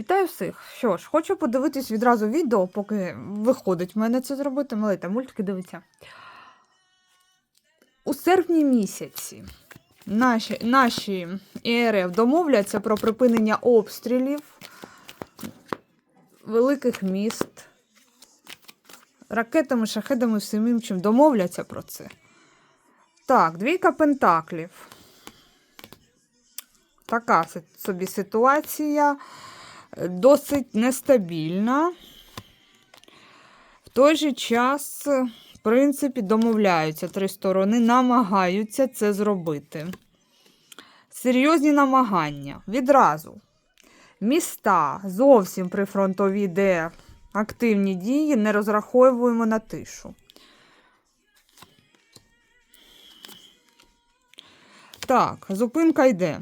Вітаю всіх! Що ж, хочу подивитись відразу відео, поки виходить в мене це зробити. Малите, мультики дивиться. У серпні місяці наші, наші РФ домовляться про припинення обстрілів великих міст. Ракетами, шахедами, всім іншим домовляться про це. Так, двійка пентаклів. Така собі ситуація досить нестабільна. В той же час, в принципі, домовляються три сторони, намагаються це зробити. Серйозні намагання. Відразу. Міста зовсім прифронтові, де активні дії, не розраховуємо на тишу. Так, зупинка йде.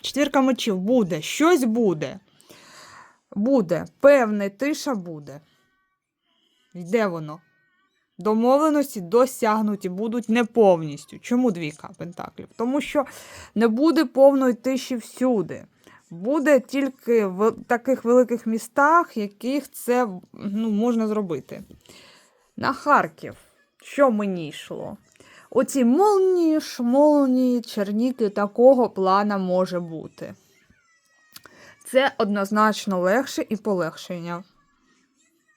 Четвірка мечів буде, щось буде. Буде, певне, тиша буде. Йде воно. Домовленості досягнуті будуть не повністю. Чому двійка пентаклів? Тому що не буде повної тиші всюди. Буде тільки в таких великих містах, яких це ну, можна зробити. На Харків, що мені йшло? Оці молнії, шмолні, черніки такого плана може бути. Це однозначно легше і полегшення.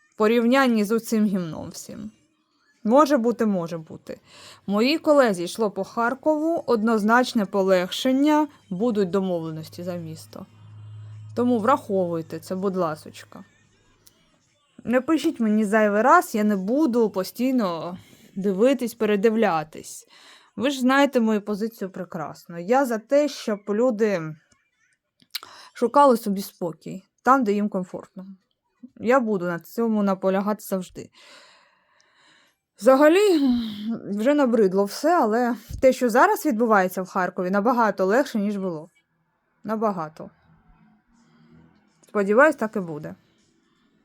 В порівнянні з оцим гімном всім. Може бути, може бути. Моїй колезі йшло по Харкову однозначне полегшення, будуть домовленості за місто. Тому враховуйте це, будь ласочка. Не пишіть мені зайвий раз, я не буду постійно дивитись, передивлятись. Ви ж знаєте мою позицію прекрасно. Я за те, щоб люди шукали собі спокій там, де їм комфортно. Я буду на цьому наполягати завжди. Взагалі, вже набридло все, але те, що зараз відбувається в Харкові, набагато легше, ніж було. Набагато. Сподіваюсь, так і буде.